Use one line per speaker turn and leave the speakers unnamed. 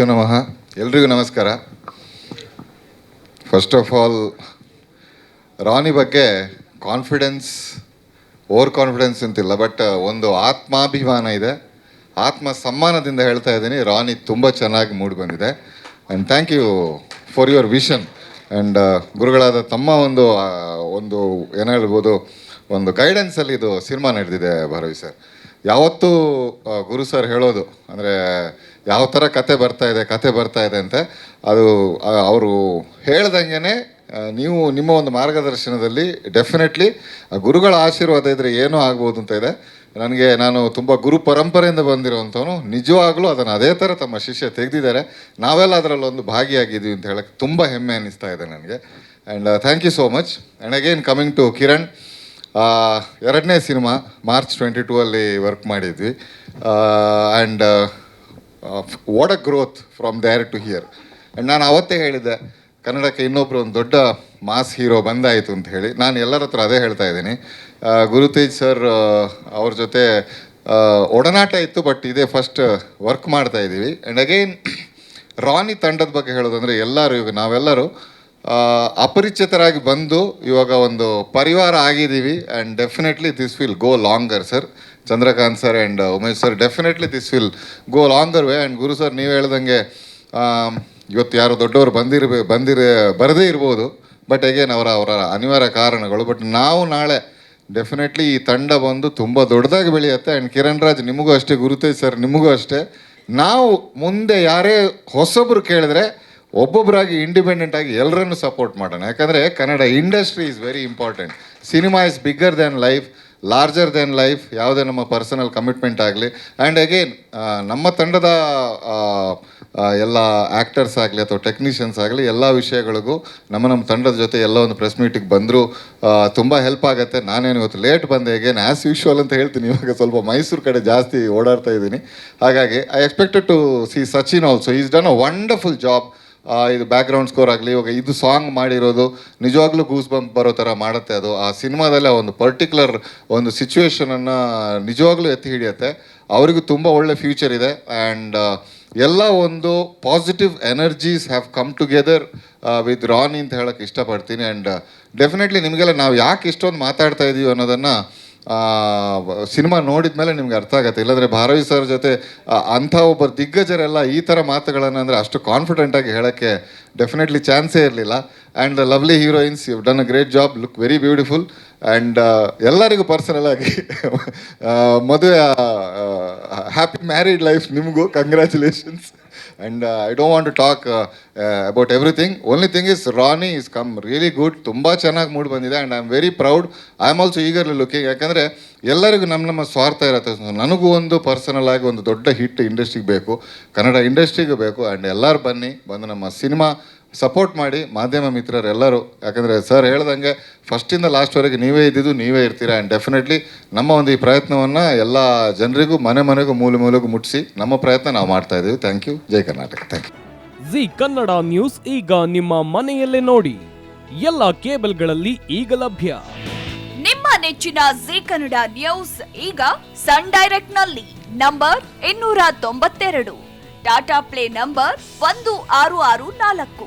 ನಮಃ ಎಲ್ರಿಗೂ ನಮಸ್ಕಾರ. ಫಸ್ಟ್ ಆಫ್ ಆಲ್ ರಾಣಿ ಬಗ್ಗೆ ಕಾನ್ಫಿಡೆನ್ಸ್ ಓವರ್ ಕಾನ್ಫಿಡೆನ್ಸ್ ಅಂತಿಲ್ಲ ಬಟ್ ಒಂದು ಆತ್ಮಾಭಿಮಾನ ಇದೆ. ಆತ್ಮ ಸಮ್ಮಾನದಿಂದ ಹೇಳ್ತಾ ಇದ್ದೀನಿ. ರಾಣಿ ತುಂಬ ಚೆನ್ನಾಗಿ ಮೂಡಿ ಬಂದಿದೆ. And thank you for your vision and ಗುರುಗಳಾದ ತಮ್ಮ ಒಂದು ಒಂದು, ಏನು ಹೇಳ್ಬೋದು, ಒಂದು ಗೈಡೆನ್ಸಲ್ಲಿ ಇದು ಸಿನಿಮಾ ನಡೆದಿದೆ ಭಾರವಿ ಸರ್ ಯಾವತ್ತೂ ಗುರು ಸರ್ ಹೇಳೋದು, ಅಂದರೆ ಯಾವ ಥರ ಕತೆ ಬರ್ತಾ ಇದೆ, ಕತೆ ಬರ್ತಾ ಇದೆ ಅಂತ, ಅದು ಅವರು ಹೇಳ್ದಂಗೆ ನೀವು ನಿಮ್ಮ ಒಂದು ಮಾರ್ಗದರ್ಶನದಲ್ಲಿ ಡೆಫಿನೆಟ್ಲಿ ಗುರುಗಳ ಆಶೀರ್ವಾದ ಇದ್ದರೆ ಏನೂ ಆಗ್ಬೋದು ಅಂತ ಇದೆ. ನನಗೆ ನಾನು ತುಂಬ ಗುರು ಪರಂಪರೆಯಿಂದ ಬಂದಿರುವಂಥವನು, ನಿಜವಾಗ್ಲೂ ಅದನ್ನು ಅದೇ ಥರ ತಮ್ಮ ಶಿಷ್ಯ ತೆಗೆದಿದ್ದಾರೆ. ನಾವೆಲ್ಲ ಅದರಲ್ಲೊಂದು ಭಾಗಿಯಾಗಿದ್ದೀವಿ ಅಂತ ಹೇಳಕ್ಕೆ ತುಂಬ ಹೆಮ್ಮೆ ಅನ್ನಿಸ್ತಾ ಇದೆ ನನಗೆ. And thank you so much and again coming to Kiran ಎರಡನೇ ಸಿನಿಮಾ ಮಾರ್ಚ್ ಟ್ವೆಂಟಿ ಟೂ ಅಲ್ಲಿ ವರ್ಕ್ ಮಾಡಿದ್ವಿ. And what a growth from there to here and ನಾನು ಅವತ್ತೇ ಹೇಳಿದ್ದೆ, ಕನ್ನಡಕ್ಕೆ ಇನ್ನೊಬ್ಬರು ಒಂದು ದೊಡ್ಡ ಮಾಸ್ ಹೀರೋ ಬಂದಾಯಿತು ಅಂತ ಹೇಳಿ. ನಾನು ಎಲ್ಲರ ಹತ್ರ ಅದೇ ಹೇಳ್ತಾ ಇದ್ದೀನಿ. ಗುರುತೇಜ್ ಸರ್ ಅವ್ರ ಜೊತೆ ಒಡನಾಟ ಇತ್ತು ಬಟ್ ಇದೇ ಫಸ್ಟ್ ವರ್ಕ್ ಮಾಡ್ತಾ ಇದ್ದೀವಿ ಆ್ಯಂಡ್ ಅಗೈನ್ ರಾನಿ ತಂಡದ ಬಗ್ಗೆ ಹೇಳೋದಂದರೆ ಎಲ್ಲರೂ ಇವಾಗ ನಾವೆಲ್ಲರೂ ಅಪರಿಚಿತರಾಗಿ ಬಂದು ಇವಾಗ ಒಂದು ಪರಿವಾರ ಆಗಿದ್ದೀವಿ and definitely this will go longer sir Chandrakant sir and Umesh sir definitely this will go longer way and Guru sir ನೀವು ಹೇಳ್ದಂಗೆ ಇವತ್ತು ಯಾರು ದೊಡ್ಡವರು ಬಂದಿರಬೇ, ಬಂದಿರ, ಬರದೇ ಇರ್ಬೋದು. ಬಟ್ ಅಗೇನ್ ಅವರ ಅವರ ಅನಿವಾರ್ಯ ಕಾರಣಗಳು. ಬಟ್ ನಾವು ನಾಳೆ ಡೆಫಿನೆಟ್ಲಿ ಈ ತಂಡ ಬಂದು ತುಂಬ ದೊಡ್ಡದಾಗಿ ಬೆಳೆಯುತ್ತೆ. ಆ್ಯಂಡ್ ಕಿರಣ್ ರಾಜ್ ನಿಮಗೂ ಅಷ್ಟೇ, ಗುರುತೇಜ್ ಸರ್ ನಿಮಗೂ ಅಷ್ಟೇ. ನಾವು ಮುಂದೆ ಯಾರೇ ಹೊಸಬ್ರು ಕೇಳಿದ್ರೆ ಒಬ್ಬೊಬ್ಬರಾಗಿ ಇಂಡಿಪೆಂಡೆಂಟ್ ಆಗಿ ಎಲ್ಲರನ್ನು ಸಪೋರ್ಟ್ ಮಾಡೋಣ. ಯಾಕಂದರೆ Kannada industry is very important cinema is bigger than life larger than life ಯಾವುದೇ ನಮ್ಮ ಪರ್ಸನಲ್ ಕಮಿಟ್ಮೆಂಟ್ ಆಗಲಿ. ಆ್ಯಂಡ್ ಅಗೇನ್ ನಮ್ಮ ತಂಡದ ಎಲ್ಲ ಆ್ಯಕ್ಟರ್ಸ್ ಆಗಲಿ ಅಥವಾ ಟೆಕ್ನಿಷಿಯನ್ಸ್ ಆಗಲಿ, ಎಲ್ಲ ವಿಷಯಗಳಿಗೂ ನಮ್ಮ ನಮ್ಮ ತಂಡದ ಜೊತೆ ಎಲ್ಲ ಒಂದು ಪ್ರೆಸ್ ಮೀಟಿಗೆ ಬಂದರೂ ತುಂಬ ಹೆಲ್ಪ್ ಆಗುತ್ತೆ. ನಾನೇನು ಇವತ್ತು ಲೇಟ್ ಬಂದೆ ಅಗೇನ್ ಆ್ಯಸ್ ಯೂಶ್ವಲ್ ಅಂತ ಹೇಳ್ತೀನಿ. ಇವಾಗ ಸ್ವಲ್ಪ ಮೈಸೂರು ಕಡೆ ಜಾಸ್ತಿ ಓಡಾಡ್ತಾ ಇದ್ದೀನಿ. ಹಾಗಾಗಿ I expected to see Sachin also is done a wonderful job ಇದು ಬ್ಯಾಕ್ಗ್ರೌಂಡ್ ಸ್ಕೋರ್ ಆಗಲಿ, ಇವಾಗ ಇದು ಸಾಂಗ್ ಮಾಡಿರೋದು ನಿಜವಾಗ್ಲೂ ಗೂಸ್ ಬಂಪ್ ಬರೋ ಥರ ಮಾಡುತ್ತೆ ಅದು. ಆ ಸಿನಿಮಾದಲ್ಲಿ ಒಂದು ಪರ್ಟಿಕ್ಯುಲರ್ ಒಂದು ಸಿಚುವೇಶನನ್ನು ನಿಜವಾಗ್ಲೂ ಎತ್ತಿ ಹಿಡಿಯುತ್ತೆ. ಅವರಿಗೂ ತುಂಬ ಒಳ್ಳೆ ಫ್ಯೂಚರ್ ಇದೆ. ಆ್ಯಂಡ್ ಎಲ್ಲ ಒಂದು positive energies have come together with Rani ಅಂತ ಹೇಳಕ್ಕೆ ಇಷ್ಟಪಡ್ತೀನಿ. ಆ್ಯಂಡ್ ಡೆಫಿನೆಟ್ಲಿ ನಿಮಗೆಲ್ಲ ನಾವು ಯಾಕೆ ಇಷ್ಟೊಂದು ಮಾತಾಡ್ತಾ ಇದ್ದೀವಿ ಅನ್ನೋದನ್ನು ಸಿನಿಮಾ ನೋಡಿದ ಮೇಲೆ ನಿಮ್ಗೆ ಅರ್ಥ ಆಗುತ್ತೆ. ಇಲ್ಲಾಂದರೆ ಭಾರವಿ ಸರ್ ಜೊತೆ ಅಂಥ ಒಬ್ಬ ದಿಗ್ಗಜರೆಲ್ಲ ಈ ಥರ ಮಾತುಗಳನ್ನು ಅಂದರೆ ಅಷ್ಟು ಕಾನ್ಫಿಡೆಂಟಾಗಿ ಹೇಳೋಕ್ಕೆ ಡೆಫಿನೆಟ್ಲಿ ಚಾನ್ಸೇ ಇರಲಿಲ್ಲ. And lovely heroines you done a great job look very beautiful and ಎಲ್ಲರಿಗೂ ಪರ್ಸನಲ್ ಆಗಿ ಮದುವೆ ಹ್ಯಾಪಿ ಮ್ಯಾರಿಡ್ ಲೈಫ್ ನಿಮಗೂ. Congratulations and I don't want to talk about everything only thing is Rani is come really good ತುಂಬ ಚೆನ್ನಾಗಿ ಮೂಡ್ ಬಂದಿದೆ and I am very proud I am also eagerly looking ಯಾಕಂದರೆ ಎಲ್ಲರಿಗೂ ನಮ್ಮ ನಮ್ಮ ಸ್ವಾರ್ಥ ಇರುತ್ತೆ. ನನಗೂ ಒಂದು ಪರ್ಸನಲ್ ಆಗಿ ಒಂದು ದೊಡ್ಡ ಹಿಟ್ ಇಂಡಸ್ಟ್ರಿಗೆ ಬೇಕು. ಕನ್ನಡ ಇಂಡಸ್ಟ್ರಿಗೂ ಬೇಕು. ಆ್ಯಂಡ್ ಎಲ್ಲರೂ ಬನ್ನಿ, ಬಂದು ನಮ್ಮ ಸಿನಿಮಾ ಸಪೋರ್ಟ್ ಮಾಡಿ ಮಾಧ್ಯಮ ಮಿತ್ರರೆಲ್ಲರೂ. ಯಾಕಂದರೆ ಸರ್ ಹೇಳ್ದಂಗೆ ಫಸ್ಟಿಂದ ಲಾಸ್ಟ್ವರೆಗೆ ನೀವೇ ಇದ್ದಿದ್ದು ನೀವೇ ಇರ್ತೀರಾ? ಆ್ಯಂಡ್ ಡೆಫಿನೆಟ್ಲಿ ನಮ್ಮ ಒಂದು ಈ ಪ್ರಯತ್ನವನ್ನು ಎಲ್ಲ ಜನರಿಗೂ ಮನೆ ಮನೆಗೂ ಮೂಲೆ ಮೂಲೆಗೂ ಮುಟ್ಟಿಸಿ ನಮ್ಮ ಪ್ರಯತ್ನ ನಾವು ಮಾಡ್ತಾ ಇದ್ದೀವಿ. Thank you Jai Karnataka. Thank you
Zee Kannada news ಈಗ ನಿಮ್ಮ ಮನೆಯಲ್ಲೇ ನೋಡಿ. ಎಲ್ಲ ಕೇಬಲ್ಗಳಲ್ಲಿ ಈಗ ಲಭ್ಯ.
ನಿಮ್ಮ ನೆಚ್ಚಿನ ಜಿ ಕನ್ನಡ ನ್ಯೂಸ್ ಈಗ ಸನ್ ಡೈರೆಕ್ಟ್ನಲ್ಲಿ ನಂಬರ್ ಇನ್ನೂರ ತೊಂಬತ್ತೆರಡು. ಟಾಟಾ ಪ್ಲೇ ನಂಬರ್ ಒಂದು ಆರು ಆರು ನಾಲ್ಕು.